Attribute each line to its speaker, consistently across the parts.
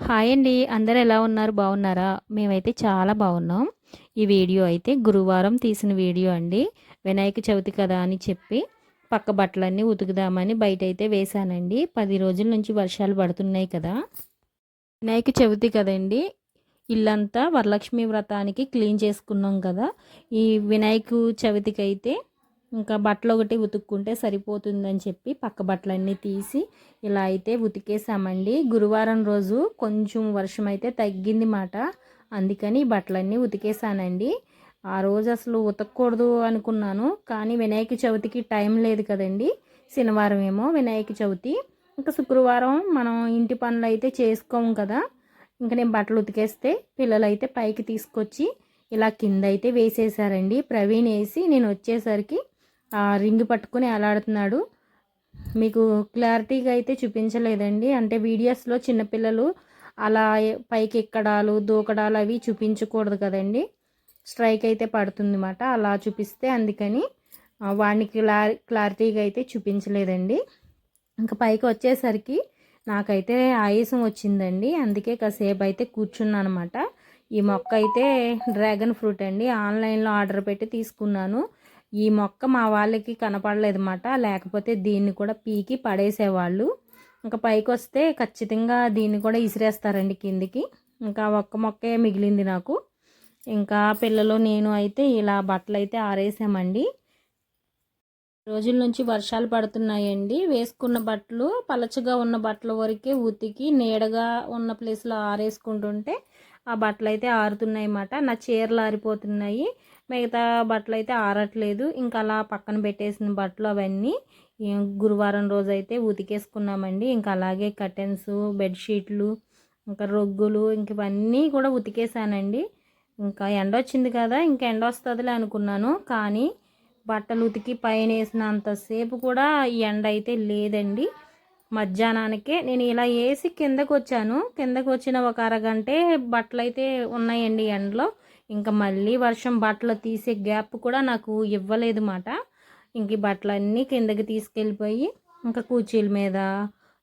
Speaker 1: Hi అండి. అందరూ ఎలా ఉన్నారు? బాగున్నారా? మేమైతే చాలా బాగున్నాం. ఈ వీడియో అయితే గురువారం తీసిన వీడియో అండి. వినాయక చవితి కదా అని చెప్పి పక్క బట్టలన్నీ ఉతుకుదామని బయట అయితే వేశానండి. పది రోజుల నుంచి వర్షాలు పడుతున్నాయి కదా. వినాయక చవితి కదండి. ఇల్లంతా వరలక్ష్మి వ్రతానికి క్లీన్ చేసుకున్నాం కదా. ఈ వినాయక చవితికి అయితే ఇంకా బట్టలు ఒకటి ఉతుక్కుంటే సరిపోతుందని చెప్పి పక్క బట్టలన్నీ తీసి ఇలా అయితే ఉతికేసామండి. గురువారం రోజు కొంచెం వర్షం అయితే తగ్గింది మాట. అందుకని బట్టలన్నీ ఉతికేసానండి. ఆ రోజు అసలు ఉతకూడదు అనుకున్నాను. కానీ వినాయక చవితికి టైం లేదు కదండి. శనివారం ఏమో వినాయక చవితి. ఇంకా శుక్రవారం మనం ఇంటి పనులు అయితే చేసుకోము కదా. ఇంకా నేను బట్టలు ఉతికేస్తే పిల్లలు అయితే పైకి తీసుకొచ్చి ఇలా కింద అయితే వేసేసారండి. ప్రవీణ్ వేసి నేను వచ్చేసరికి ఆ రింగ్ పట్టుకొని అలాడుతున్నాడు మీకు క్లారిటీగా అయితే చూపించలేదండి. అంటే వీడియోస్లో చిన్నపిల్లలు అలా పైకి ఎక్కడాలు దూకడాలు అవి చూపించకూడదు కదండి. స్ట్రైక్ అయితే పడుతుంది అన్నమాట అలా చూపిస్తే అందుకని వాడిని క్లారి క్లారిటీగా అయితే చూపించలేదండి. ఇంకా పైకి వచ్చేసరికి నాకైతే ఆయాసం వచ్చిందండి. అందుకే కాసేపు అయితే కూర్చున్నాను అనమాట ఈ మొక్క అయితే డ్రాగన్ ఫ్రూట్ అండి. ఆన్లైన్లో ఆర్డర్ పెట్టి తీసుకున్నాను. ఈ మొక్క మా వాళ్ళకి కనపడలేదు అన్నమాట లేకపోతే దీన్ని కూడా పీకి పడేసేవాళ్ళు. ఇంకా పైకి వస్తే ఖచ్చితంగా దీన్ని కూడా ఇసిరేస్తారండి కిందికి. ఇంకా ఒక్క మొక్కే మిగిలింది నాకు. ఇంకా పిల్లలు నేను అయితే ఇలా బట్టలు అయితే ఆరేసామండి. రోజుల నుంచి వర్షాలు పడుతున్నాయండి. వేసుకున్న బట్టలు పలచగా ఉన్న బట్టల వరకే ఉతికి నీడగా ఉన్న ప్లేస్లో ఆరేసుకుంటుంటే ఆ బట్టలు అయితే ఆరుతున్నాయి అన్నమాట నా చీరలు ఆరిపోతున్నాయి. మిగతా బట్టలు అయితే ఆరట్లేదు. ఇంకా అలా పక్కన పెట్టేసిన బట్టలు అవన్నీ గురువారం రోజు అయితే ఉతికేసుకున్నామండి. ఇంకా అలాగే కర్టెన్స్ బెడ్షీట్లు ఇంకా రొగ్గులు ఇంక ఇవన్నీ కూడా ఉతికేసానండి. ఇంకా ఎండ వచ్చింది కదా ఇంకా ఎండ వస్తుందిలే అనుకున్నాను. కానీ బట్టలు ఉతికి పైన వేసినంతసేపు కూడా ఎండ అయితే లేదండి. మధ్యాహ్నానికే నేను ఇలా వేసి కిందకు వచ్చాను కిందకు వచ్చిన ఒక అరగంటే బట్టలు అయితే ఉన్నాయండి ఎండలో. ఇంకా మళ్ళీ వర్షం బట్టలు తీసే గ్యాప్ కూడా నాకు ఇవ్వలేదు మాట. ఇంక ఈ బట్టలన్నీ కిందకి తీసుకెళ్ళిపోయి ఇంకా కూచీల మీద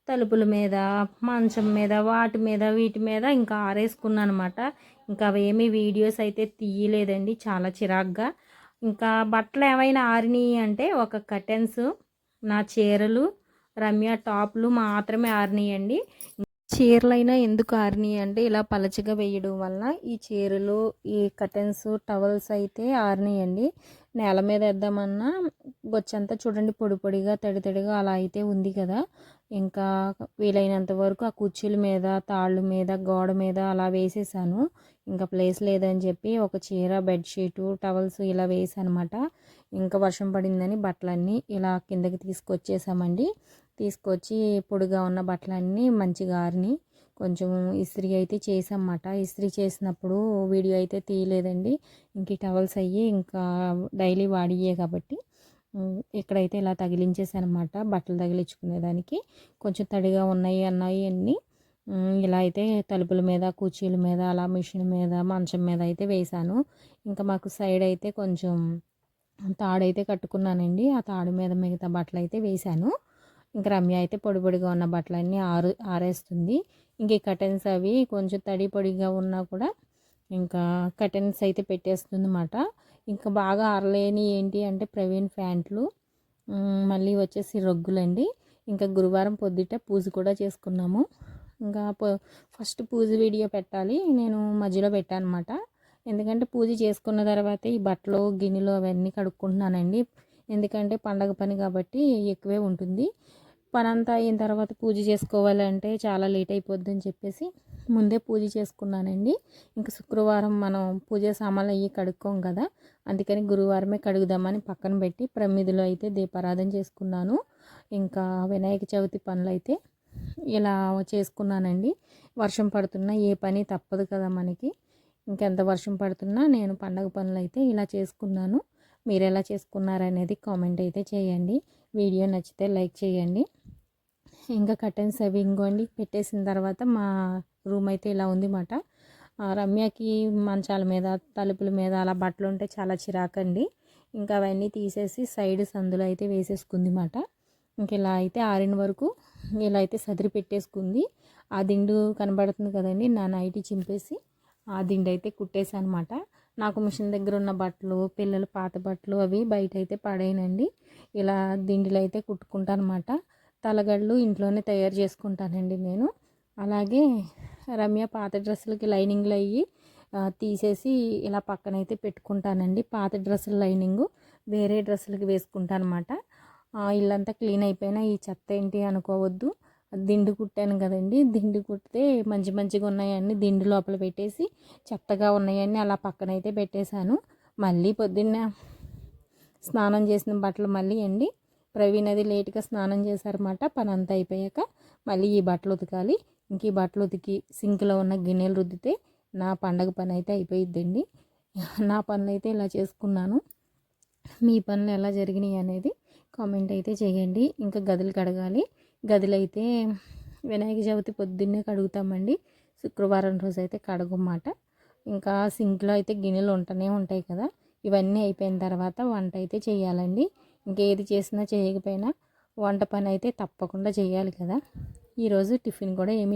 Speaker 1: తలుపుల మీద మంచం మీద వాటి మీద వీటి మీద ఇంకా ఆరేసుకున్నాను అనమాట ఇంకా అవేమీ వీడియోస్ అయితే తీయలేదండి చాలా చిరాగ్గా. ఇంకా బట్టలు ఏమైనా ఆరినాయి అంటే ఒక కర్టెన్స్ నా చీరలు రమ్య టాప్లు మాత్రమే ఆరినాయండి. చీరలైనా ఎందుకు ఆరినాయి అంటే ఇలా పలచగా వేయడం వల్ల ఈ చీరలు ఈ కర్టెన్స్ టవల్స్ అయితే ఆరినాయండి. నేల మీద వేద్దామన్నా బొచ్చంతా చూడండి పొడి పొడిగా తడి తడిగా అలా అయితే ఉంది కదా. ఇంకా వీలైనంత వరకు ఆ కుర్చీల మీద తాళ్ళ మీద గోడ మీద అలా వేసేసాను. ఇంకా ప్లేస్ లేదని చెప్పి ఒక చీర బెడ్షీటు టవల్స్ ఇలా వేసానమాట. ఇంకా వర్షం పడిందని బట్టలన్నీ ఇలా కిందకి తీసుకొచ్చేసామండి. తీసుకొచ్చి పొడిగా ఉన్న బట్టలన్నీ మంచిగా ఆరిని కొంచెం ఇస్త్రీ అయితే చేసామన్నమాట ఇస్త్రీ చేసినప్పుడు వీడియో అయితే తీయలేదండి. ఇంక టవల్స్ అయ్యి ఇంకా డైలీ వాడియే కాబట్టి ఇక్కడైతే ఇలా తగిలించేసానమాట బట్టలు తగిలించుకునేదానికి. కొంచెం తడిగా ఉన్నాయి అన్నాయి అన్నీ. ఇలా అయితే తలుపుల మీద కుర్చీల మీద అలా మిషన్ మీద మంచం మీద అయితే వేసాను ఇంకా మాకు సైడ్ అయితే కొంచెం తాడైతే కట్టుకున్నానండి. ఆ తాడు మీద మిగతా బట్టలు అయితే వేశాను. ఇంకా రమ్య అయితే పొడి పొడిగా ఉన్న బట్టలన్నీ ఆరు ఆరేస్తుంది. ఇంక ఈ కటన్స్ అవి కొంచెం తడి పొడిగా ఉన్నా కూడా ఇంకా కటన్స్ అయితే పెట్టేస్తుంది అన్నమాట ఇంకా బాగా ఆరలేని ఏంటి అంటే ప్రవీణ్ ప్యాంట్లు. మళ్ళీ వచ్చేసి రొగ్గులండి. ఇంకా గురువారం పొద్దుట పూజ కూడా చేసుకున్నాము. ఇంకా ఫస్ట్ పూజ వీడియో పెట్టాలి. నేను మధ్యలో పెట్టాను అనమాట ఎందుకంటే పూజ చేసుకున్న తర్వాత ఈ బట్టలు గిన్నెలు అవన్నీ కడుక్కుంటున్నానండి. ఎందుకంటే పండగ పని కాబట్టి ఎక్కువే ఉంటుంది. పని అంతా అయిన తర్వాత పూజ చేసుకోవాలంటే చాలా లేట్ అయిపోద్ది అని చెప్పేసి ముందే పూజ చేసుకున్నానండి. ఇంకా శుక్రవారం మనం పూజ సామాన్లు అయ్యి కడుక్కోం కదా అందుకని గురువారమే కడుగుదామని పక్కన పెట్టి ప్రమిదిలో అయితే దీపారాధన చేసుకున్నాను. ఇంకా వినాయక చవితి పనులు అయితే ఇలా చేసుకున్నానండి. వర్షం పడుతున్నా ఏ పని తప్పదు కదా మనకి. ఇంకెంత వర్షం పడుతున్నా నేను పండగ పనులు అయితే ఇలా చేసుకున్నాను. మీరు ఎలా చేసుకున్నారనేది కామెంట్ అయితే చేయండి. వీడియో నచ్చితే లైక్ చేయండి. ఇంకా కర్టెన్స్ అవి ఇంకోండి పెట్టేసిన తర్వాత మా రూమ్ అయితే ఇలా ఉంది మాట రమ్యకి మంచాల మీద తలుపుల మీద అలా బట్టలు ఉంటే చాలా చిరాకండి. ఇంకా అవన్నీ తీసేసి సైడ్ సందులో అయితే వేసేసుకుంది మాట ఇంక ఇలా అయితే ఆరిన వరకు ఇలా అయితే సదిరి పెట్టేసుకుంది. ఆ దిండు కనబడుతుంది కదండి నా నైటి చింపేసి ఆ దిండు అయితే కుట్టేశానమాట. నాకు మిషన్ దగ్గర ఉన్న బట్టలు పిల్లల పాత బట్టలు అవి బయట అయితే పడేయనండి. ఇలా దిండులు అయితే కుట్టుకుంటాను అనమాట తలగళ్ళు ఇంట్లోనే తయారు చేసుకుంటానండి నేను. అలాగే రమ్య పాత డ్రెస్సులకి లైనింగ్లు అయ్యి తీసేసి ఇలా పక్కనైతే పెట్టుకుంటానండి. పాత డ్రెస్సుల లైనింగు వేరే డ్రెస్సులకి వేసుకుంటాను అనమాట ఇల్లంతా క్లీన్ అయిపోయినా ఈ చెత్త ఏంటి అనుకోవద్దు. దిండు కుట్టాను కదండి దిండు కుట్టితే మంచి మంచిగా ఉన్నాయన్నీ దిండు లోపల పెట్టేసి చెత్తగా ఉన్నాయన్నీ అలా పక్కనైతే పెట్టేశాను. మళ్ళీ పొద్దున్న స్నానం చేసిన బట్టలు మళ్ళీ అండి ప్రవీణ్ అది లేట్గా స్నానం చేశారన్నమాట. పని అంతా అయిపోయాక మళ్ళీ ఈ బట్టలు ఉతకాలి. ఇంక ఈ బట్టలు ఉతికి సింక్లో ఉన్న గిన్నెలు రుద్దితే నా పండగ పని అయితే అయిపోయిద్దండి. నా పనులు అయితే ఇలా చేసుకున్నాను. మీ పనులు ఎలా జరిగినాయి అనేది కామెంట్ అయితే చేయండి. ఇంకా గదులు కడగాలి. గదులు అయితే వినాయక చవితి పొద్దున్నే కడుగుతామండి. శుక్రవారం రోజు అయితే కడగమాట ఇంకా సింక్లో అయితే గిన్నెలు ఉంటూనే ఉంటాయి కదా. ఇవన్నీ అయిపోయిన తర్వాత వంట అయితే చేయాలండి. ఇంకేది చేసినా చేయకపోయినా వంట పని అయితే తప్పకుండా చేయాలి కదా. ఈరోజు టిఫిన్ కూడా ఏమీ